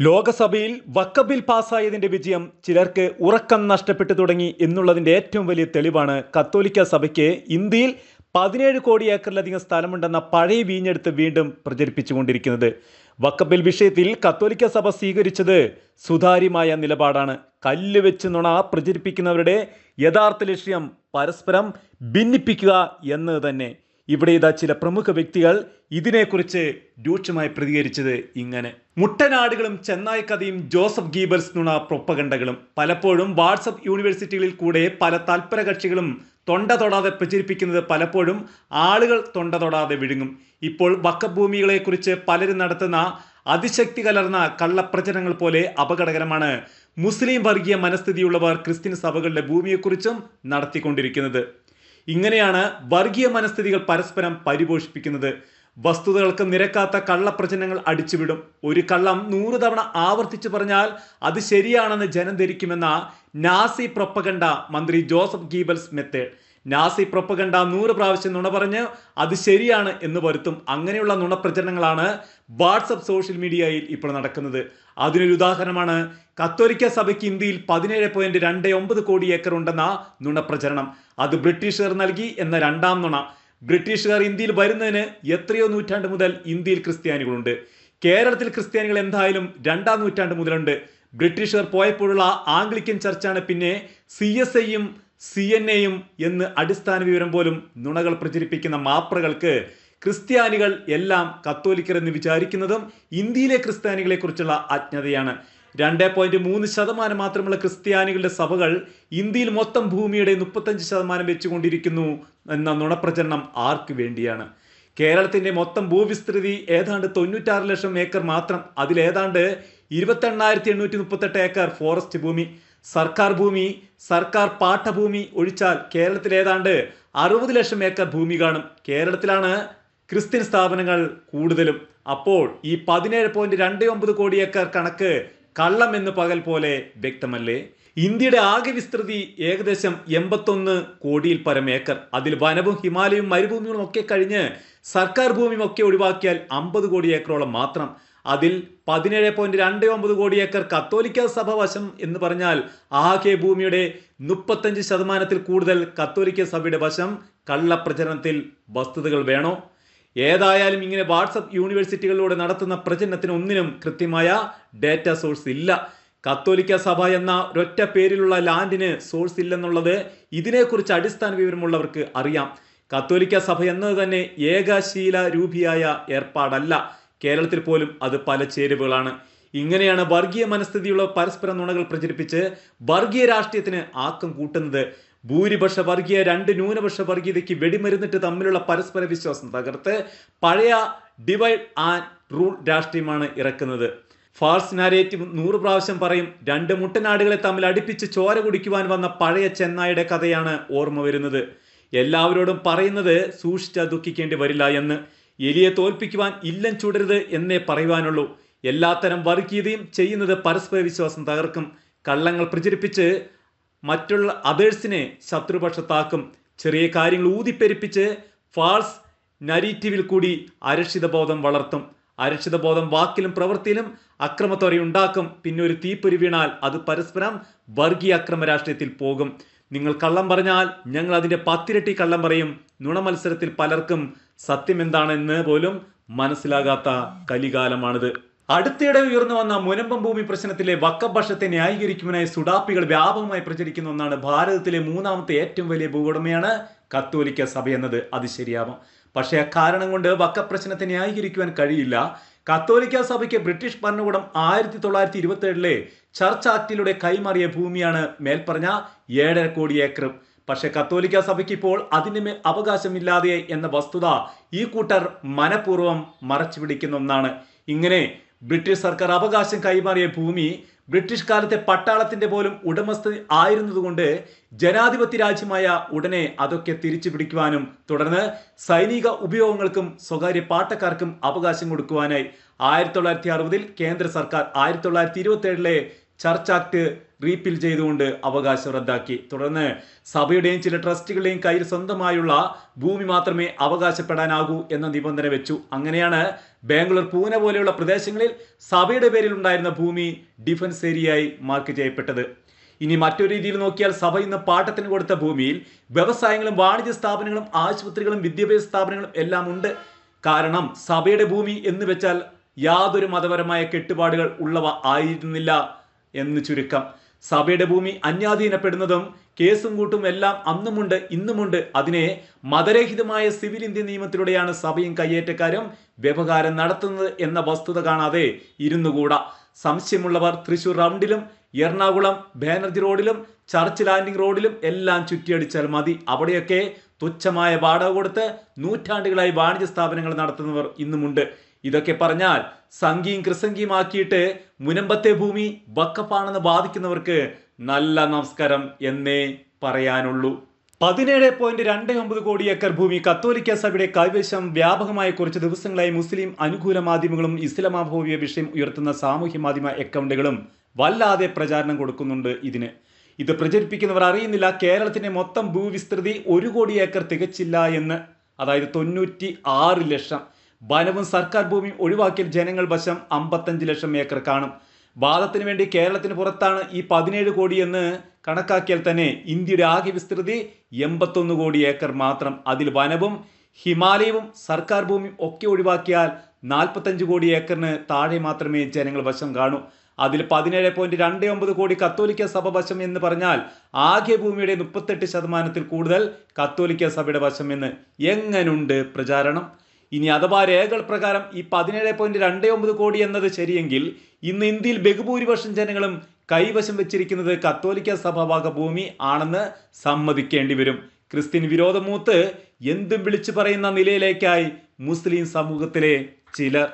ലോകസഭയിൽ വക്ക bill പാസ്സായതിന്റെ വിജയം ചിലർക്ക് ഉറക്കം നഷ്ടപ്പെട്ടു തുടങ്ങി എന്നുള്ളതിന്റെ ഏറ്റവും വലിയ തെളിവാണ് കത്തോലിക്ക സഭയ്ക്ക് ഇന്ത്യയിൽ പതിനേഴ് കോടി ഏക്കറിലധികം സ്ഥലമുണ്ടെന്ന പഴയ വീഞ്ഞെടുത്ത് വീണ്ടും പ്രചരിപ്പിച്ചുകൊണ്ടിരിക്കുന്നത്. വക്കബിൽ വിഷയത്തിൽ കത്തോലിക്ക സഭ സ്വീകരിച്ചത് സുതാര്യമായ നിലപാടാണ്. കല്ല് വെച്ച് നുണ പ്രചരിപ്പിക്കുന്നവരുടെ യഥാർത്ഥ ലക്ഷ്യം പരസ്പരം ഭിന്നിപ്പിക്കുക എന്നത് തന്നെ. ഇവിടെ ഇതാ ചില പ്രമുഖ വ്യക്തികൾ ഇതിനെക്കുറിച്ച് രൂക്ഷമായി പ്രതികരിച്ചത് ഇങ്ങനെ. മുട്ടനാടുകളും ചെന്നായ് കഥയും ജോസഫ് ഗീബൽസ് നുണ പ്രൊപ്പഗണ്ടകളും പലപ്പോഴും വാട്സപ്പ് യൂണിവേഴ്സിറ്റികളിൽ കൂടെ പല തൽപര കക്ഷികളും തൊണ്ട തൊടാതെ പ്രചരിപ്പിക്കുന്നത് പലപ്പോഴും ആളുകൾ തൊണ്ട തൊടാതെ വിഴുങ്ങും. ഇപ്പോൾ വക്കഭൂമികളെക്കുറിച്ച് പലരും നടത്തുന്ന അതിശക്തി കലർന്ന കള്ളപ്രചരണങ്ങൾ പോലെ അപകടകരമാണ് മുസ്ലിം വർഗീയ മനസ്ഥിതിയുള്ളവർ ക്രിസ്ത്യൻ സഭകളുടെ ഭൂമിയെക്കുറിച്ചും നടത്തിക്കൊണ്ടിരിക്കുന്നത്. ഇങ്ങനെയാണ് വർഗീയ മനസ്ഥിതികൾ പരസ്പരം പരിപോഷിപ്പിക്കുന്നത്. വസ്തുതകൾക്ക് നിരക്കാത്ത കള്ളപ്രചനങ്ങൾ അടിച്ചുവിടും. ഒരു കള്ളം നൂറ് തവണ ആവർത്തിച്ചു പറഞ്ഞാൽ അത് ശരിയാണെന്ന് ജനം ധരിക്കുമെന്ന നാസി പ്രൊപ്പഗണ്ട മന്ത്രി Joseph Goebbels method. Nazi propaganda നൂറ് പ്രാവശ്യം നുണ പറഞ്ഞ് അത് ശരിയാണ് എന്ന് വരുത്തും. അങ്ങനെയുള്ള നുണപ്രചരണങ്ങളാണ് വാട്സപ്പ് സോഷ്യൽ മീഡിയയിൽ ഇപ്പോൾ നടക്കുന്നത്. അതിനൊരു ഉദാഹരണമാണ് കത്തോലിക്ക സഭയ്ക്ക് ഇന്ത്യയിൽ പതിനേഴ് പോയിന്റ് രണ്ട് ഒമ്പത് കോടി ഏക്കർ ഉണ്ടെന്ന നുണപ്രചരണം അത് ബ്രിട്ടീഷുകാർ നൽകി എന്ന രണ്ടാം നുണ. ബ്രിട്ടീഷുകാർ ഇന്ത്യയിൽ വരുന്നതിന് എത്രയോ നൂറ്റാണ്ട് മുതൽ ഇന്ത്യയിൽ ക്രിസ്ത്യാനികളുണ്ട്. കേരളത്തിൽ ക്രിസ്ത്യാനികൾ എന്തായാലും രണ്ടാം നൂറ്റാണ്ട് മുതലുണ്ട്. ബ്രിട്ടീഷുകാർ പോയപ്പോഴുള്ള ആംഗ്ലിക്കൻ ചർച്ചാണ് പിന്നെ സി എസ് ഐയും സി എൻ എയും എന്ന് അടിസ്ഥാന വിവരം പോലും നുണകൾ പ്രചരിപ്പിക്കുന്ന മാപ്രകൾക്ക് ക്രിസ്ത്യാനികൾ എല്ലാം കത്തോലിക്കർ എന്ന് വിചാരിക്കുന്നതും ഇന്ത്യയിലെ ക്രിസ്ത്യാനികളെക്കുറിച്ചുള്ള അജ്ഞതയാണ്. രണ്ട് പോയിന്റ് മൂന്ന് ശതമാനം മാത്രമുള്ള ക്രിസ്ത്യാനികളുടെ സഭകൾ ഇന്ത്യയിൽ മൊത്തം ഭൂമിയുടെ മുപ്പത്തഞ്ച് ശതമാനം വെച്ചുകൊണ്ടിരിക്കുന്നു എന്ന നുണപ്രചരണം ആർക്ക് വേണ്ടിയാണ്? കേരളത്തിന്റെ മൊത്തം ഭൂവിസ്തൃതി ഏതാണ്ട് തൊണ്ണൂറ്റാറ് ലക്ഷം ഏക്കർ മാത്രം. അതിലേതാണ്ട് ഇരുപത്തെണ്ണായിരത്തി എണ്ണൂറ്റി മുപ്പത്തെട്ട് ഏക്കർ ഫോറസ്റ്റ് ഭൂമി. സർക്കാർ ഭൂമി സർക്കാർ പാട്ടഭൂമി ഒഴിച്ചാൽ കേരളത്തിൽ ഏതാണ്ട് അറുപത് ലക്ഷം ഏക്കർ ഭൂമി കാണും. കേരളത്തിലാണ് ക്രിസ്ത്യൻ സ്ഥാപനങ്ങൾ കൂടുതലും. അപ്പോൾ ഈ പതിനേഴ് പോയിന്റ് രണ്ട് ഒമ്പത് കോടി ഏക്കർ കണക്ക് കള്ളം എന്ന് പകൽ പോലെ വ്യക്തമല്ലേ? ഇന്ത്യയുടെ ആകെ വിസ്തൃതി ഏകദേശം എൺപത്തൊന്ന് കോടിയിൽ പരം ഏക്കർ. അതിൽ വനവും ഹിമാലയവും മരുഭൂമികളും ഒക്കെ കഴിഞ്ഞ് സർക്കാർ ഭൂമിയും ഒക്കെ ഒഴിവാക്കിയാൽ അമ്പത് കോടി ഏക്കറോളം മാത്രം. അതിൽ പതിനേഴ് പോയിന്റ് രണ്ട് ഒമ്പത് കോടി ഏക്കർ കത്തോലിക്ക സഭ വശം എന്ന് പറഞ്ഞാൽ ആകെ ഭൂമിയുടെ മുപ്പത്തഞ്ച് ശതമാനത്തിൽ കൂടുതൽ കത്തോലിക്ക സഭയുടെ വശം കള്ളപ്രചരണത്തിൽ വസ്തുതകൾ വേണോ? ഏതായാലും ഇങ്ങനെ വാട്സപ്പ് യൂണിവേഴ്സിറ്റികളിലൂടെ നടത്തുന്ന പ്രചരണത്തിന് ഒന്നിനും കൃത്യമായ ഡേറ്റ സോഴ്സ് ഇല്ല. കത്തോലിക്ക സഭ എന്ന ഒരൊറ്റ പേരിലുള്ള ലാൻഡിന് സോഴ്സ് ഇല്ലെന്നുള്ളത് ഇതിനെക്കുറിച്ച് അടിസ്ഥാന വിവരമുള്ളവർക്ക് അറിയാം. കത്തോലിക്ക സഭ എന്നത് തന്നെ ഏകശീല രൂപിയായ ഏർപ്പാടല്ല. കേരളത്തിൽ പോലും അത് പല ചേരുവകളാണ്. ഇങ്ങനെയാണ് വർഗീയ മനസ്ഥിതിയുള്ള പരസ്പര നുണകൾ പ്രചരിപ്പിച്ച് വർഗീയ രാഷ്ട്രീയത്തിന് ആക്കം കൂട്ടുന്നത്. ഭൂരിപക്ഷ വർഗീയ രണ്ട് ന്യൂനപക്ഷ വർഗീയതയ്ക്ക് വെടിമരുന്നിട്ട് തമ്മിലുള്ള പരസ്പര വിശ്വാസം തകർത്ത് പഴയ ഡിവൈഡ് ആൻഡ് റൂൾ രാഷ്ട്രീയമാണ് ഇറക്കുന്നത്. ഫാൾസ് നാരേറ്റീവ് നൂറ് പ്രാവശ്യം പറയും രണ്ട് മുട്ടനാടുകളെ തമ്മിൽ അടുപ്പിച്ച് ചോര കുടിക്കുവാൻ വന്ന പഴയ ചെന്നായുടെ കഥയാണ് ഓർമ്മ വരുന്നത്. എല്ലാവരോടും പറയുന്നത് സൂക്ഷിച്ചാൽ ദുഃഖിക്കേണ്ടി വരില്ല എന്ന്. എലിയെ തോൽപ്പിക്കുവാൻ ഇല്ലം ചൂടരുത് എന്നേ പറയുവാനുള്ളൂ. എല്ലാത്തരം വർഗീയതയും ചെയ്യുന്നത് പരസ്പര വിശ്വാസം തകർക്കും. കള്ളങ്ങൾ പ്രചരിപ്പിച്ച് മറ്റുള്ള അതേഴ്സിനെ ശത്രുപക്ഷത്താക്കും. ചെറിയ കാര്യങ്ങൾ ഊതിപ്പെരിപ്പിച്ച് ഫാൾസ് നരീറ്റീവിൽ കൂടി അരക്ഷിതബോധം വളർത്തും. അരക്ഷിതബോധം വാക്കിലും പ്രവൃത്തിയിലും അക്രമത്വരെ ഉണ്ടാക്കും. പിന്നെ ഒരു തീപ്പൊരി വീണാൽ അത് പരസ്പരം വർഗീയ അക്രമ രാഷ്ട്രീയത്തിൽ പോകും. നിങ്ങൾ കള്ളം പറഞ്ഞാൽ ഞങ്ങൾ അതിന്റെ പത്തിരട്ടി കള്ളം പറയും. നുണമത്സരത്തിൽ പലർക്കും സത്യം എന്താണെന്ന് പോലും മനസ്സിലാകാത്ത കലികാലമാണിത്. അടുത്തിടെ ഉയർന്നു വന്ന മുനമ്പം ഭൂമി പ്രശ്നത്തിലെ വക്കഭക്ഷത്തെ ന്യായീകരിക്കുവാനായി സുഡാപ്പികൾ വ്യാപകമായി പ്രചരിക്കുന്ന ഒന്നാണ് ഭാരതത്തിലെ മൂന്നാമത്തെ ഏറ്റവും വലിയ ഭൂവുടമയാണ് കത്തോലിക്ക സഭ എന്നത്. അത് ശരിയാവാം. പക്ഷേ അക്കാരണം കൊണ്ട് വക്കപ്രശ്നത്തെ ന്യായീകരിക്കുവാൻ കഴിയില്ല. കത്തോലിക്ക സഭയ്ക്ക് ബ്രിട്ടീഷ് ഭരണകൂടം ആയിരത്തി തൊള്ളായിരത്തി ഇരുപത്തി ഏഴിലെ ചർച്ച് ആക്ടിലൂടെ കൈമാറിയ ഭൂമിയാണ് മേൽപ്പറഞ്ഞ ഏഴര കോടി ഏക്കർ പക്ഷെ കത്തോലിക്ക സഭയ്ക്ക് ഇപ്പോൾ അതിനുമേൽ മേൽ അവകാശമില്ലാതെ എന്ന വസ്തുത ഈ കൂട്ടർ മനഃപൂർവം മറച്ചു പിടിക്കുന്ന ഒന്നാണ്. ഇങ്ങനെ ബ്രിട്ടീഷ് സർക്കാർ അവകാശം കൈമാറിയ ഭൂമി ബ്രിട്ടീഷ് കാലത്തെ പട്ടാളത്തിന്റെ പോലും ഉടമസ്ഥ ആയിരുന്നതുകൊണ്ട് ജനാധിപത്യ രാജ്യമായ ഉടനെ അതൊക്കെ തിരിച്ചു പിടിക്കുവാനും തുടർന്ന് സൈനിക ഉപയോഗങ്ങൾക്കും സ്വകാര്യ പാട്ടക്കാർക്കും അവകാശം കൊടുക്കുവാനായി ആയിരത്തി തൊള്ളായിരത്തി അറുപതിൽ കേന്ദ്ര സർക്കാർ ആയിരത്തി തൊള്ളായിരത്തി ഇരുപത്തി ഏഴിലെ ചർച്ച് ആക്ട് റീപ്പിൽ ചെയ്തുകൊണ്ട് അവകാശം റദ്ദാക്കി. തുടർന്ന് സഭയുടെയും ചില ട്രസ്റ്റുകളുടെയും കയ്യിൽ സ്വന്തമായുള്ള ഭൂമി മാത്രമേ അവകാശപ്പെടാനാകൂ എന്ന നിബന്ധന വെച്ചു. അങ്ങനെയാണ് ബാംഗ്ലൂർ പൂനെ പോലെയുള്ള പ്രദേശങ്ങളിൽ സഭയുടെ പേരിൽ ഉണ്ടായിരുന്ന ഭൂമി ഡിഫൻസ് ഏരിയയായി മാർക്ക് ചെയ്യപ്പെട്ടത്. ഇനി മറ്റൊരു രീതിയിൽ നോക്കിയാൽ സഭ ഇന്ന് പാട്ടത്തിന് കൊടുത്ത ഭൂമിയിൽ വ്യവസായങ്ങളും വാണിജ്യ സ്ഥാപനങ്ങളും ആശുപത്രികളും വിദ്യാഭ്യാസ സ്ഥാപനങ്ങളും എല്ലാം ഉണ്ട്. കാരണം സഭയുടെ ഭൂമി എന്ന് വെച്ചാൽ യാതൊരു മതപരമായ കെട്ടുപാടുകൾ ഉള്ളവ ആയിരുന്നില്ല. എന്ന് ചുരുക്കം. സഭയുടെ ഭൂമി അന്യാധീനപ്പെടുന്നതും കേസും കൂട്ടും എല്ലാം അന്നുമുണ്ട് ഇന്നുമുണ്ട്. അതിനെ മതരഹിതമായ സിവിൽ ഇന്ത്യൻ നിയമത്തിലൂടെയാണ് സഭയും കയ്യേറ്റക്കാരും വ്യവഹാരം നടത്തുന്നത് എന്ന വസ്തുത കാണാതെ ഇരുന്നുകൂടാ. സംശയമുള്ളവർ തൃശൂർ റൗണ്ടിലും എറണാകുളം ബാനർജി റോഡിലും ചർച്ച് ലാൻഡിംഗ് റോഡിലും എല്ലാം ചുറ്റിയടിച്ചാൽ മതി. അവിടെയൊക്കെ തുച്ഛമായ വാടക കൊടുത്ത് നൂറ്റാണ്ടുകളായി വാണിജ്യ സ്ഥാപനങ്ങൾ നടത്തുന്നവർ ഇന്നുമുണ്ട്. ഇതൊക്കെ പറഞ്ഞാൽ സംഘിയും ആക്കിയിട്ട് മുനമ്പത്തെ ഭൂമി വക്കപ്പാണെന്ന് ബാധിക്കുന്നവർക്ക് നല്ല നമസ്കാരം എന്നേ പറയാനുള്ളൂ. പതിനേഴ് പോയിന്റ് രണ്ട് ഒമ്പത് കോടി ഏക്കർ ഭൂമി കത്തോലിക്ക സഭയുടെ കൈവശം വ്യാപകമായ കുറച്ച് ദിവസങ്ങളായി മുസ്ലിം അനുകൂല മാധ്യമങ്ങളും ഇസ്ലാമാഭോവിയ വിഷയം ഉയർത്തുന്ന സാമൂഹ്യ മാധ്യമ അക്കൗണ്ടുകളും വല്ലാതെ പ്രചാരണം കൊടുക്കുന്നുണ്ട് ഇതിന്. ഇത് പ്രചരിപ്പിക്കുന്നവർ അറിയുന്നില്ല കേരളത്തിന്റെ മൊത്തം ഭൂവിസ്തൃതി ഒരു കോടി ഏക്കർ തികച്ചില്ല എന്ന്. അതായത് തൊണ്ണൂറ്റി ആറ് ലക്ഷം. വനവും സർക്കാർ ഭൂമിയും ഒഴിവാക്കിയാൽ ജനങ്ങൾ വശം അമ്പത്തഞ്ച് ലക്ഷം ഏക്കർ കാണും. വാദത്തിന് വേണ്ടി കേരളത്തിന് പുറത്താണ് ഈ പതിനേഴ് കോടി എന്ന് കണക്കാക്കിയാൽ തന്നെ ഇന്ത്യയുടെ ആകെ വിസ്തൃതി എൺപത്തൊന്ന് കോടി ഏക്കർ മാത്രം. അതിൽ വനവും ഹിമാലയവും സർക്കാർ ഭൂമിയും ഒക്കെ ഒഴിവാക്കിയാൽ നാൽപ്പത്തഞ്ച് കോടി ഏക്കറിന് താഴെ മാത്രമേ ജനങ്ങൾ വശം കാണൂ. അതിൽ പതിനേഴ് പോയിന്റ് രണ്ട് ഒമ്പത് കോടി കത്തോലിക്ക സഭ വശം എന്ന് പറഞ്ഞാൽ ആകെ ഭൂമിയുടെ മുപ്പത്തെട്ട് ശതമാനത്തിൽ കൂടുതൽ കത്തോലിക്ക സഭയുടെ വശം എന്ന് എങ്ങനുണ്ട് പ്രചാരണം? ഇനി അഥവാ രേഖകൾ പ്രകാരം ഈ പതിനേഴ് പോയിന്റ് രണ്ട് ഒമ്പത് കോടി എന്നത് ശരിയെങ്കിൽ ഇന്ന് ഇന്ത്യയിൽ ബഹുഭൂരിപക്ഷം ജനങ്ങളും കൈവശം വെച്ചിരിക്കുന്നത് കത്തോലിക്ക സഭാഭാഗ ഭൂമി ആണെന്ന് സമ്മതിക്കേണ്ടി വരും. ക്രിസ്ത്യൻ വിരോധമൂത്ത് എന്തും വിളിച്ചു പറയുന്ന നിലയിലേക്കായി മുസ്ലിം സമൂഹത്തിലെ ചിലർ.